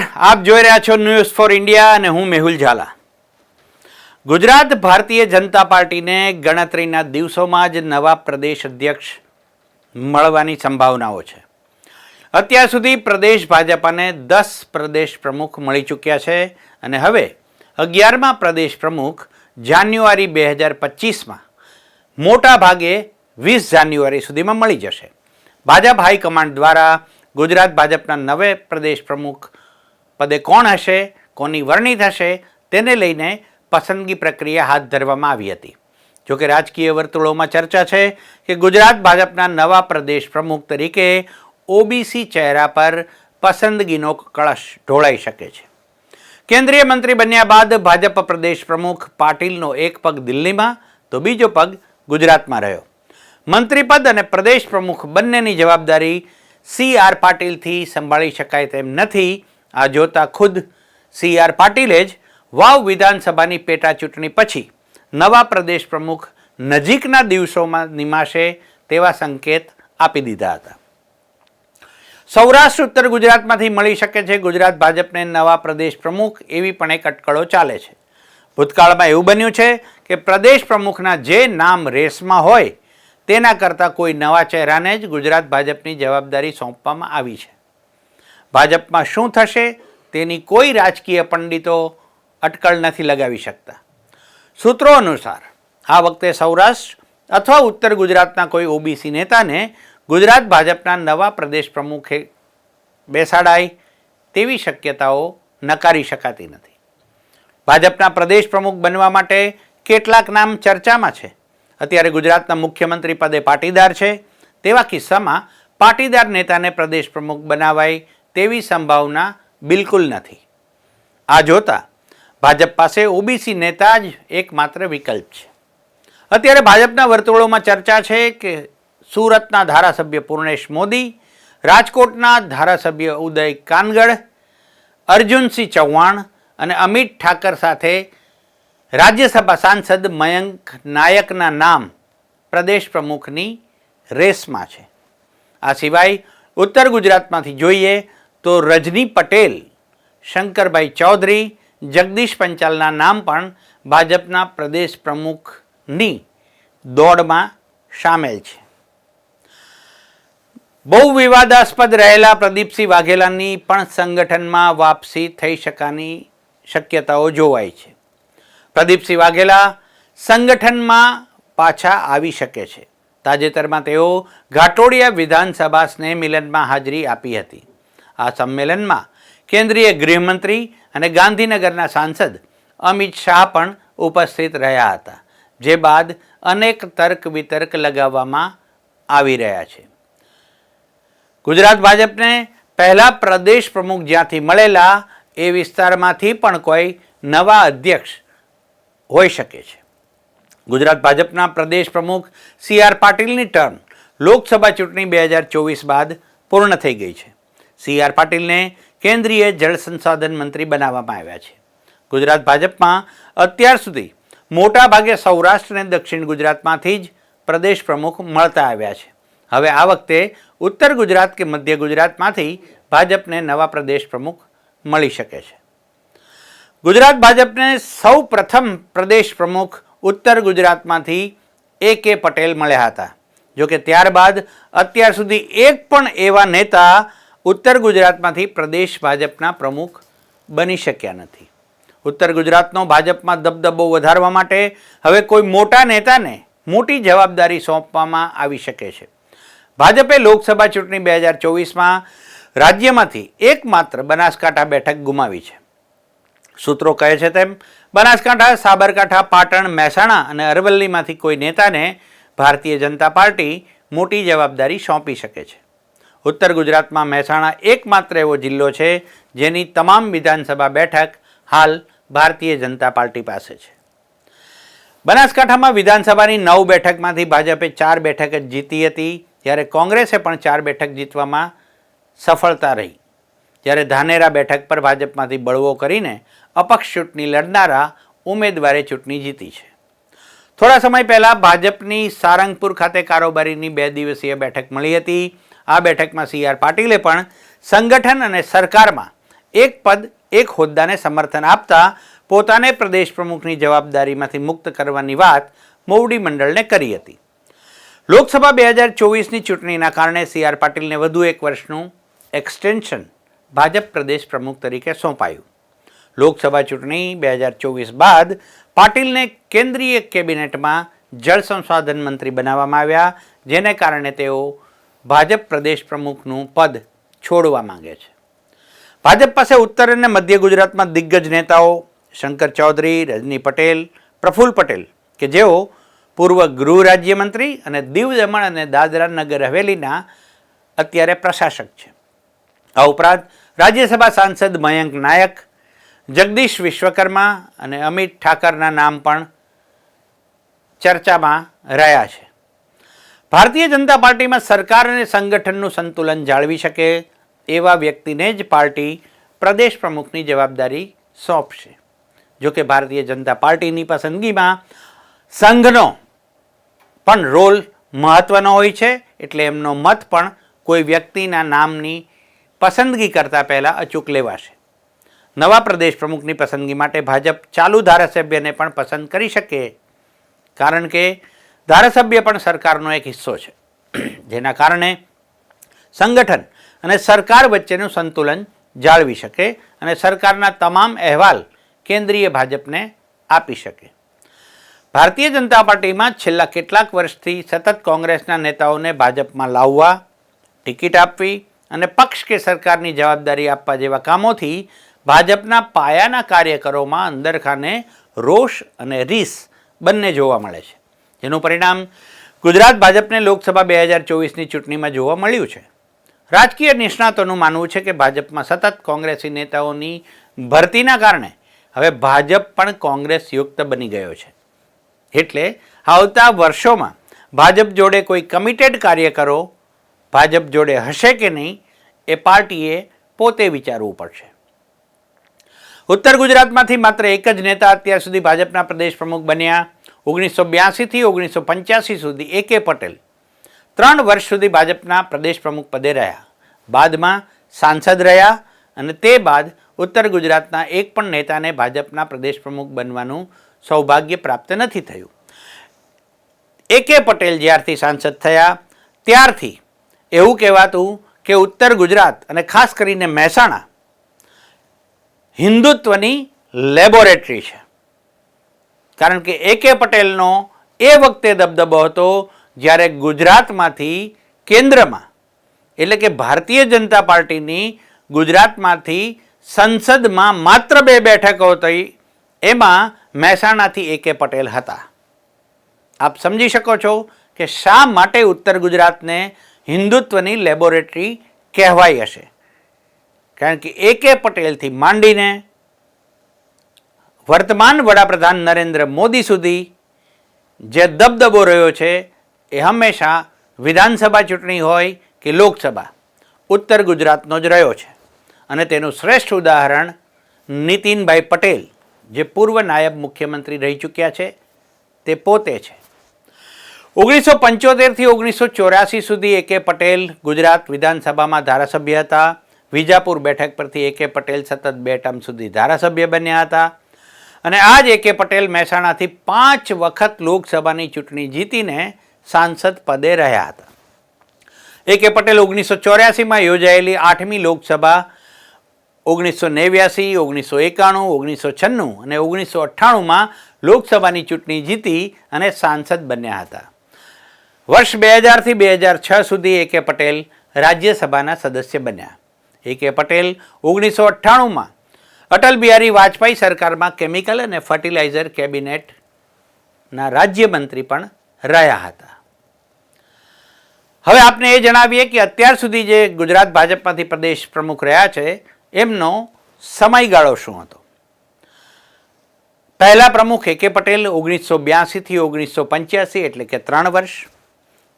આપ જોઈ રહ્યા છો ન્યૂઝ ફોર ઇન્ડિયા અને હું મેહુલ ઝાલા. ગુજરાત ભારતીય જનતા પાર્ટીને ગણતરીના દિવસોમાં જ નવા પ્રદેશ અધ્યક્ષ મળવાની સંભાવનાઓ છે. અત્યાર સુધી પ્રદેશ ભાજપાને દસ પ્રદેશ પ્રમુખ મળી ચૂક્યા છે અને હવે અગિયારમા પ્રદેશ પ્રમુખ જાન્યુઆરી બે હજાર પચીસમાં મોટા ભાગે વીસ જાન્યુઆરી સુધીમાં મળી જશે. ભાજપ હાઈકમાન્ડ દ્વારા ગુજરાત ભાજપના નવે પ્રદેશ પ્રમુખ પદે કોણ હશે, કોની વરણી થશે, તેને લઈને પસંદગી પ્રક્રિયા હાથ ધરવામાં આવી હતી. જોકે રાજકીય વર્તુળોમાં ચર્ચા છે કે ગુજરાત ભાજપના નવા પ્રદેશ પ્રમુખ તરીકે ઓબીસી ચહેરા પર પસંદગીનો કળશ ઢોળાઈ શકે છે. કેન્દ્રીય મંત્રી બન્યા બાદ ભાજપ પ્રદેશ પ્રમુખ પાટીલનો એક પગ દિલ્હીમાં, તો બીજો પગ ગુજરાતમાં રહ્યો. મંત્રીપદ અને પ્રદેશ પ્રમુખ બંનેની જવાબદારી સી આર પાટીલથી સંભાળી શકાય તેમ નથી આ જોતા ખુદ સી આર પાટીલે જ વાવ વિધાનસભાની પેટા ચૂંટણી પછી નવા પ્રદેશ પ્રમુખ નજીકના દિવસોમાં નિમાશે તેવા સંકેત આપી દીધા હતા. સૌરાષ્ટ્ર, ઉત્તર ગુજરાતમાંથી મળી શકે છે ગુજરાત ભાજપને નવા પ્રદેશ પ્રમુખ એવી પણ એક અટકળો ચાલે છે. ભૂતકાળમાં એવું બન્યું છે કે પ્રદેશ પ્રમુખના જે નામ રેસમાં હોય તેના કરતાં કોઈ નવા ચહેરાને જ ગુજરાત ભાજપની જવાબદારી સોંપવામાં આવી છે. ભાજપમાં શું થશે તેની કોઈ રાજકીય પંડિતો અટકળ નથી લગાવી શકતા. સૂત્રો અનુસાર, આ વખતે સૌરાષ્ટ્ર અથવા ઉત્તર ગુજરાતના કોઈ ઓબીસી નેતાને ગુજરાત ભાજપના નવા પ્રદેશ પ્રમુખે બેસાડાય તેવી શક્યતાઓ નકારી શકાતી નથી. ભાજપના પ્રદેશ પ્રમુખ બનવા માટે કેટલાક નામ ચર્ચામાં છે. અત્યારે ગુજરાતના મુખ્યમંત્રી પદે પાટીદાર છે. તેવા કિસ્સામાં પાટીદાર નેતાને પ્રદેશ પ્રમુખ બનાવાય તેવી સંભાવના બિલકુલ નથી. આ જોતા ભાજપ પાસે ઓબીસી નેતા જ એકમાત્ર વિકલ્પ છે. અત્યારે ભાજપના વર્તુળોમાં ચર્ચા છે કે સુરતના ધારાસભ્ય પૂર્ણેશ મોદી, રાજકોટના ધારાસભ્ય ઉદય કાનગડ, અર્જુનસિંહ ચૌહાણ અને અમિત ઠાકર સાથે રાજ્યસભા સાંસદ મયંક નાયકના નામ પ્રદેશ પ્રમુખની રેસમાં છે. આ સિવાય ઉત્તર ગુજરાતમાંથી જોઈએ તો રજની પટેલ, શંકરભાઈ ચૌધરી, જગદીશ પંચાલના નામ પણ ભાજપના પ્રદેશ પ્રમુખની દોડમાં સામેલ છે. બહુ વિવાદાસ્પદ રહેલા પ્રદીપસિંહ વાઘેલાની પણ સંગઠનમાં વાપસી થઈ શકાની શક્યતાઓ જોવાય છે. પ્રદીપસિંહ વાઘેલા સંગઠનમાં પાછા આવી શકે છે. તાજેતરમાં તેઓ ઘાટોડિયા વિધાનસભા સ્નેહ મિલનમાં હાજરી આપી હતી. આ સંમેલનમાં કેન્દ્રીય ગૃહમંત્રી અને ગાંધીનગરના સાંસદ અમિત શાહ પણ ઉપસ્થિત રહ્યા હતા, જે બાદ અનેક તર્ક વિતર્ક લગાવવામાં આવી રહ્યા છે. ગુજરાત ભાજપને પહેલા પ્રદેશ પ્રમુખ જ્યાંથી મળેલા એ વિસ્તારમાંથી પણ કોઈ નવા અધ્યક્ષ હોઈ શકે છે. ગુજરાત ભાજપના પ્રદેશ પ્રમુખ સી આર પાટીલની ટર્મ લોકસભા ચૂંટણી બે હજાર ચોવીસ બાદ પૂર્ણ થઈ ગઈ છે. સી આર પાટીલને કેન્દ્રીય જળ સંસાધન મંત્રી બનાવવામાં આવ્યા છે. ગુજરાત ભાજપમાં અત્યાર સુધી મોટા ભાગે સૌરાષ્ટ્ર અને દક્ષિણ ગુજરાતમાંથી જ પ્રદેશ પ્રમુખ મળતા આવ્યા છે. હવે આ વખતે ઉત્તર ગુજરાત કે મધ્ય ગુજરાતમાંથી ભાજપને નવા પ્રદેશ પ્રમુખ મળી શકે છે. ગુજરાત ભાજપને સૌ પ્રથમ પ્રદેશ પ્રમુખ ઉત્તર ગુજરાતમાંથી એ કે પટેલ મળ્યા હતા. જોકે ત્યારબાદ અત્યાર સુધી એક પણ એવા નેતા ઉત્તર ગુજરાતમાંથી પ્રદેશ ભાજપના પ્રમુખ બની શક્યા નથી. ઉત્તર ગુજરાતનો ભાજપમાં દબદબો વધારવા માટે હવે કોઈ મોટા નેતાને મોટી જવાબદારી સોંપવામાં આવી શકે છે. ભાજપે લોકસભા ચૂંટણી બે હજાર ચોવીસમાં રાજ્યમાંથી એકમાત્ર બનાસકાંઠા બેઠક ગુમાવી છે. સૂત્રો કહે છે તેમ, બનાસકાંઠા, સાબરકાંઠા, પાટણ, મહેસાણા અને અરવલ્લીમાંથી કોઈ નેતાને ભારતીય જનતા પાર્ટી મોટી જવાબદારી સોંપી શકે છે. ઉત્તર ગુજરાતમાં મહેસાણા એકમાત્ર એવો જિલ્લો છે, જેની તમામ વિધાનસભા બેઠક હાલ ભારતીય જનતા પાર્ટી પાસે છે. બનાસકાંઠામાં વિધાનસભાની નવ બેઠકમાંથી ભાજપે ચાર બેઠક જ જીતી હતી, જ્યારે કોંગ્રેસે પણ ચાર બેઠક જીતવામાં સફળતા રહી. જ્યારે ધાનેરા બેઠક પર ભાજપમાંથી બળવો કરીને અપક્ષ ચૂંટણી લડનારા ઉમેદવારે ચૂંટણી જીતી છે. થોડા સમય પહેલાં ભાજપની સારંગપુર ખાતે કારોબારીની બે દિવસીય બેઠક મળી હતી આ બેઠકમાં સી આર પાટીલે પણ સંગઠન અને સરકારમાં એક પદ, એક હોદ્દાને સમર્થન આપતા પોતાને પ્રદેશ પ્રમુખની જવાબદારીમાંથી મુક્ત કરવાની વાત મોવડી મંડળને કરી હતી. લોકસભા બે હજાર ચોવીસની ચૂંટણીના કારણે સી આર પાટીલને વધુ એક વર્ષનું એક્સટેન્શન ભાજપ પ્રદેશ પ્રમુખ તરીકે સોંપાયું. લોકસભા ચૂંટણી બે હજાર ચોવીસ બાદ પાટીલને કેન્દ્રીય કેબિનેટમાં જળ સંસાધન મંત્રી બનાવવામાં આવ્યા, જેને કારણે તેઓ ભાજપ પ્રદેશ પ્રમુખનું પદ છોડવા માંગે છે. ભાજપ પાસે ઉત્તર અને મધ્ય ગુજરાતમાં દિગ્ગજ નેતાઓ શંકર ચૌધરી, રજની પટેલ પ્રફુલ્લ પટેલ કે જેઓ પૂર્વ ગૃહ રાજ્યમંત્રી અને દીવ દમણ અને દાદરા નગર હવેલીના અત્યારે પ્રશાસક છે. આ ઉપરાંત રાજ્યસભા સાંસદ મયંક નાયક, જગદીશ વિશ્વકર્મા અને અમિત ઠાકરના નામ પણ ચર્ચામાં રહ્યા છે. ભારતીય જનતા પાર્ટીમાં સરકાર અને સંગઠનનું સંતુલન જાળવી શકે એવા વ્યક્તિને જ પાર્ટી પ્રદેશ પ્રમુખની જવાબદારી સોંપશે. જો કે ભારતીય જનતા પાર્ટીની પસંદગીમાં સંઘનો પણ રોલ મહત્ત્વનો હોય છે, એટલે એમનો મત પણ કોઈ વ્યક્તિના નામની પસંદગી કરતાં પહેલાં અચૂક લેવાશે. નવા પ્રદેશ પ્રમુખની પસંદગી માટે ભાજપ ચાલુ ધારાસભ્યને પણ પસંદ કરી શકે, કારણ કે ધારાસભ્ય પણ સરકારનો એક હિસ્સો છે. જેના કારણે સંગઠન અને સરકાર વચ્ચેનું સંતુલન જાળવી શકે અને સરકારના તમામ અહેવાલ કેન્દ્રીય ભાજપને આપી શકે. ભારતીય જનતા પાર્ટીમાં છેલ્લા કેટલાક વર્ષથી સતત કોંગ્રેસના નેતાઓને ભાજપમાં લાવવા, ટિકિટ આપવી અને પક્ષ કે સરકારની જવાબદારી આપવા જેવા કામોથી ભાજપના પાયાના કાર્યકરોમાં અંદરખાને રોષ અને રીસ બંને જોવા મળે છે. જેનું પરિણામ ગુજરાત ભાજપને લોકસભા બે હજાર ચોવીસની ચૂંટણીમાં જોવા મળ્યું છે. રાજકીય નિષ્ણાતોનું માનવું છે કે ભાજપમાં સતત કોંગ્રેસી નેતાઓની ભરતીના કારણે હવે ભાજપ પણ કોંગ્રેસ યુક્ત બની ગયો છે. એટલે આવતા વર્ષોમાં ભાજપ જોડે કોઈ કમિટેડ કાર્યકરો ભાજપ જોડે હશે કે નહીં એ પાર્ટીએ પોતે વિચારવું પડશે. ઉત્તર ગુજરાતમાંથી માત્ર એક જ નેતા અત્યાર સુધી ભાજપના પ્રદેશ પ્રમુખ બન્યા. ઓગણીસો બ્યાસીથી ઓગણીસો પંચ્યાસી સુધી એ કે પટેલ ત્રણ વર્ષ સુધી ભાજપના પ્રદેશ પ્રમુખ પદે રહ્યા. બાદમાં સાંસદ રહ્યા અને તે બાદ ઉત્તર ગુજરાતના એક પણ નેતાને ભાજપના પ્રદેશ પ્રમુખ બનવાનું સૌભાગ્ય પ્રાપ્ત નથી થયું. એ કે પટેલ જ્યારથી સાંસદ થયા, ત્યારથી એવું કહેવાતું કે ઉત્તર ગુજરાત અને ખાસ કરીને મહેસાણા હિન્દુત્વની લેબોરેટરી છે. કારણ કે એ કે પટેલનો એ વખતે દબદબો હતો જ્યારે ગુજરાતમાંથી કેન્દ્રમાં, એટલે કે ભારતીય જનતા પાર્ટીની ગુજરાતમાંથી સંસદમાં માત્ર બે બેઠકો થઈ, એમાં મહેસાણાથી એ કે પટેલ હતા. આપ સમજી શકો છો કે શા માટે ઉત્તર ગુજરાતને હિન્દુત્વની લેબોરેટરી કહેવાઈ હશે? કારણ કે એ કે પટેલથી માંડીને વર્તમાન વડાપ્રધાન નરેન્દ્ર મોદી સુધી જે દબદબો રહ્યો છે, એ હંમેશા વિધાનસભા ચૂંટણી હોય કે લોકસભા, ઉત્તર ગુજરાતનો જ રહ્યો છે. અને તેનું શ્રેષ્ઠ ઉદાહરણ નીતિનભાઈ પટેલ, જે પૂર્વ નાયબ મુખ્યમંત્રી રહી ચૂક્યા છે, તે પોતે છે. ઓગણીસો પંચોતેરથી ઓગણીસો ચોર્યાસી સુધી એ કે પટેલ ગુજરાત વિધાનસભામાં ધારાસભ્ય હતા. વિજાપુર બેઠક પરથી એ કે પટેલ સતત બે ટર્મ સુધી ધારાસભ્ય બન્યા હતા. અને આ જ કે પટેલ મહેસાણાથી પાંચ વખત લોકસભાની ચૂંટણી જીતીને સાંસદ પદે રહ્યા હતા. એ કે પટેલ ઓગણીસો ચોર્યાસીમાં યોજાયેલી આઠમી લોકસભા, ઓગણીસો નેવ્યાસી, ઓગણીસો એકાણું, ઓગણીસો છન્નું અને ઓગણીસો અઠ્ઠાણુંમાં લોકસભાની ચૂંટણી જીતી અને સાંસદ બન્યા હતા. વર્ષ બે હજારથી બે હજાર છ સુધી એ કે પટેલ રાજ્યસભાના સદસ્ય બન્યા. એ કે પટેલ ઓગણીસો અઠ્ઠાણુંમાં અટલ બિહારી વાજપેયી સરકારમાં કેમિકલ અને ફર્ટિલાઇઝર કેબિનેટના રાજ્યમંત્રી પણ રહ્યા હતા. હવે આપને એ જણાવીએ કે અત્યાર સુધી જે ગુજરાત ભાજપમાંથી પ્રદેશ પ્રમુખ રહ્યા છે, એમનો સમયગાળો શું હતો? પહેલા પ્રમુખ એ કે પટેલ ઓગણીસો બ્યાસીથી ઓગણીસો પંચ્યાસી એટલે કે ત્રણ વર્ષ.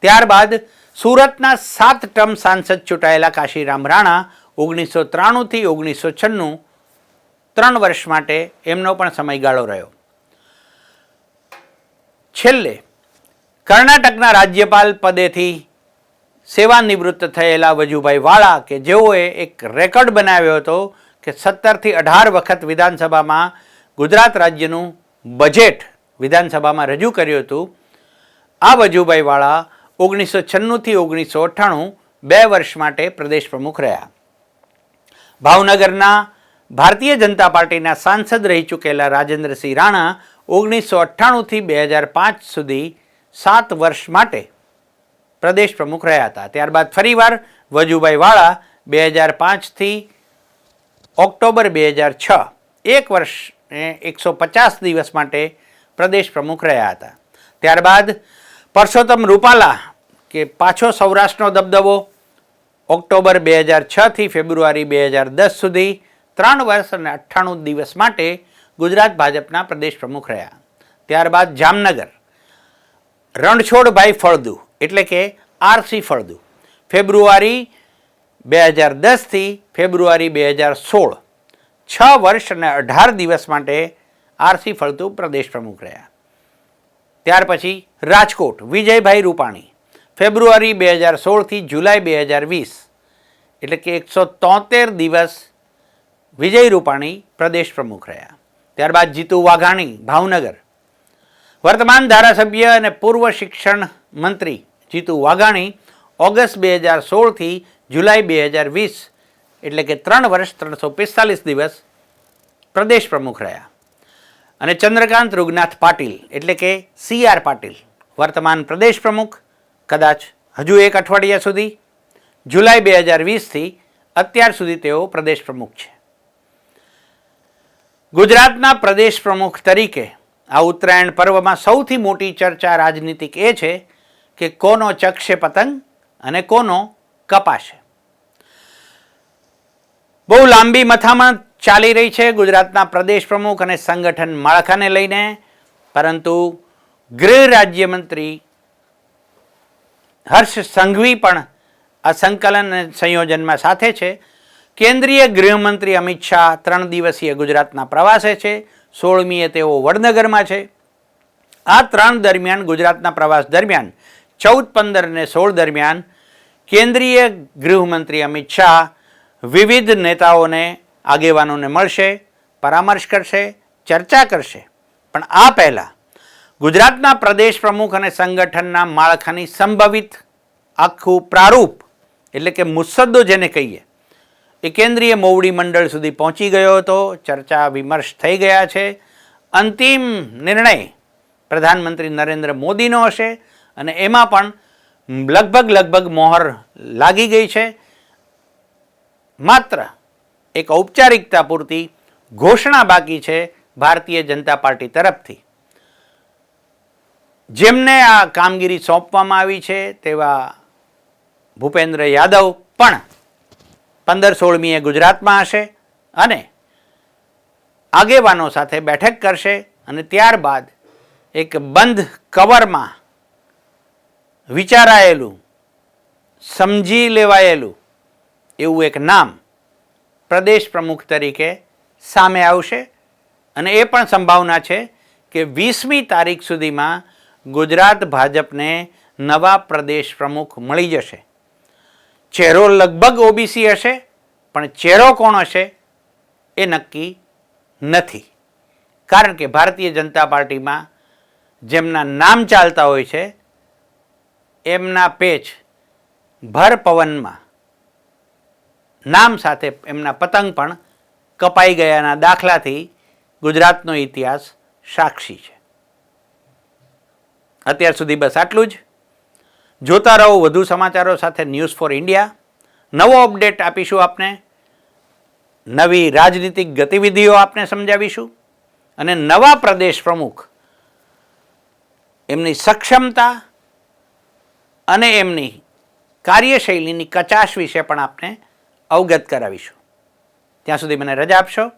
ત્યારબાદ સુરતના સાત ટર્મ સાંસદ ચૂંટાયેલા કાશીરામ રાણા ઓગણીસો ત્રાણુંથી ઓગણીસો છન્નું ત્રણ વર્ષ માટે એમનો પણ સમયગાળો રહ્યો. છેલ્લે, કર્ણાટકના રાજ્યપાલ પદેથી સેવાનિવૃત્ત થયેલા વજુભાઈ વાળા કે જેઓએ એક રેકોર્ડ બનાવ્યો હતો કે સત્તરથી અઢાર વખત વિધાનસભામાં ગુજરાત રાજ્યનું બજેટ વિધાનસભામાં રજૂ કર્યું હતું. આ વજુભાઈ વાળા ઓગણીસો છન્નુંથી ઓગણીસો અઠ્ઠાણું બે વર્ષ માટે પ્રદેશ પ્રમુખ રહ્યા. ભાવનગરના ભારતીય જનતા પાર્ટીના સાંસદ રહી ચૂકેલા રાજેન્દ્રસિંહ રાણા ઓગણીસો અઠ્ઠાણુંથી બે હજાર પાંચ સુધી સાત વર્ષ માટે પ્રદેશ પ્રમુખ રહ્યા હતા. ત્યારબાદ ફરીવાર વજુભાઈ વાળા બે હજાર પાંચથી ઓક્ટોબર બે હજાર છ, એક વર્ષ એકસો પચાસ દિવસ માટે પ્રદેશ પ્રમુખ રહ્યા હતા. ત્યારબાદ પરસોત્તમ રૂપાલા કે પાછો સૌરાષ્ટ્રનો દબદબો ઓક્ટોબર બે હજાર છથી ફેબ્રુઆરી બે હજાર દસ સુધી ત્રણ વર્ષ અને અઠ્ઠાણું દિવસ માટે ગુજરાત ભાજપના પ્રદેશ પ્રમુખ રહ્યા. ત્યારબાદ જામનગર. રણછોડભાઈ ફળદુ, એટલે કે આરસી ફળદુ. ફેબ્રુઆરી બે હજાર દસથી ફેબ્રુઆરી બે હજાર સોળ. છ વર્ષ અને અઢાર દિવસ માટે આરસી ફળદુ પ્રદેશ પ્રમુખ રહ્યા. ત્યાર પછી રાજકોટ, વિજયભાઈ રૂપાણી. ફેબ્રુઆરી બે હજાર સોળથી જુલાઈ બે હજાર વીસ. એટલે કે એકસો તોતેર દિવસ વિજય રૂપાણી પ્રદેશ પ્રમુખ રહ્યા. ત્યારબાદ જીતુ વાઘાણી, ભાવનગર. વર્તમાન ધારાસભ્ય અને પૂર્વ શિક્ષણ મંત્રી જીતુ વાઘાણી ઓગસ્ટ બે હજાર સોળથી જુલાઈ બે હજાર વીસ, એટલે કે ત્રણ વર્ષ ત્રણસો પિસ્તાલીસ દિવસ પ્રદેશ પ્રમુખ રહ્યા. અને ચંદ્રકાંત રૂગનાથ પાટીલ, એટલે કે સી આર પાટીલ, વર્તમાન પ્રદેશ પ્રમુખ, કદાચ હજુ એક અઠવાડિયા સુધી. જુલાઈ બે હજાર વીસથી અત્યાર સુધી તેઓ પ્રદેશ પ્રમુખ છે. ગુજરાતના પ્રદેશ પ્રમુખ તરીકે આ ઉત્તરાયણ પર્વમાં સૌથી મોટી ચર્ચા રાજનીતિક એ છે કે કોનો ચકશે પતંગ અને કોનો કપાશે. બહુ લાંબી મથામણ ચાલી રહી છે ગુજરાતના પ્રદેશ પ્રમુખ અને સંગઠન માળખાને લઈને, પરંતુ ગૃહ રાજ્યમંત્રી હર્ષ સંઘવી પણ આ સંકલન અને સંયોજનમાં સાથે છે. કેન્દ્રીય ગૃહમંત્રી અમિત શાહ ત્રણ દિવસીય ગુજરાતના પ્રવાસે છે. સોળમીએ તેઓ વડનગરમાં છે. આ ત્રણ દરમિયાન ગુજરાતના પ્રવાસ દરમિયાન, ચૌદ, પંદર અને સોળ દરમિયાન કેન્દ્રીય ગૃહમંત્રી અમિત શાહ વિવિધ નેતાઓને, આગેવાનોને મળશે, પરામર્શ કરશે, ચર્ચા કરશે. પણ આ પહેલાં ગુજરાતના પ્રદેશ પ્રમુખ અને સંગઠનના માળખાની સંભવિત આખું પ્રારૂપ, એટલે કે મુસદ્દો જેને કહીએ એ કેન્દ્રીય મોવડી મંડળ સુધી પહોંચી ગયો હતો. ચર્ચા વિમર્શ થઈ ગયા છે. અંતિમ નિર્ણય પ્રધાનમંત્રી નરેન્દ્ર મોદીનો હશે અને એમાં પણ લગભગ લગભગ મોહર લાગી ગઈ છે. માત્ર એક ઔપચારિકતા પૂરતી ઘોષણા બાકી છે ભારતીય જનતા પાર્ટી તરફથી. જેમને આ કામગીરી સોંપવામાં આવી છે તેવા ભૂપેન્દ્ર યાદવ પણ પંદર સોળમીએ ગુજરાતમાં હશે અને આગેવાનો સાથે બેઠક કરશે અને ત્યારબાદ એક બંધ કવરમાં વિચારાયેલું, સમજી લેવાયેલું એવું એક નામ પ્રદેશ પ્રમુખ તરીકે સામે આવશે અને એ પણ સંભાવના છે કે વીસમી તારીખ સુધીમાં ગુજરાત ભાજપને નવા પ્રદેશ પ્રમુખ મળી જશે. ચહેરો લગભગ ઓબીસી હશે, પણ ચહેરો કોણ હશે એ નક્કી નથી. કારણ કે ભારતીય જનતા પાર્ટીમાં જેમના નામ ચાલતા હોય છે, એમના પેચ ભર પવનમાં નામ સાથે એમના પતંગ પણ કપાઈ ગયાના દાખલાથી ગુજરાતનો ઇતિહાસ સાક્ષી છે. અત્યાર સુધી બસ આટલું જ. જોતા રહો. વધુ સમાચારો સાથે ન્યૂઝ ફોર ઇન્ડિયા નવો અપડેટ આપીશું આપને. નવી રાજનીતિક ગતિવિધિઓ આપને સમજાવીશું. અને નવા પ્રદેશ પ્રમુખ. એમની સક્ષમતા અને એમની કાર્યશૈલીની કચાશ વિશે પણ આપને અવગત કરાવીશું. ત્યાં સુધી મને રજા આપશો.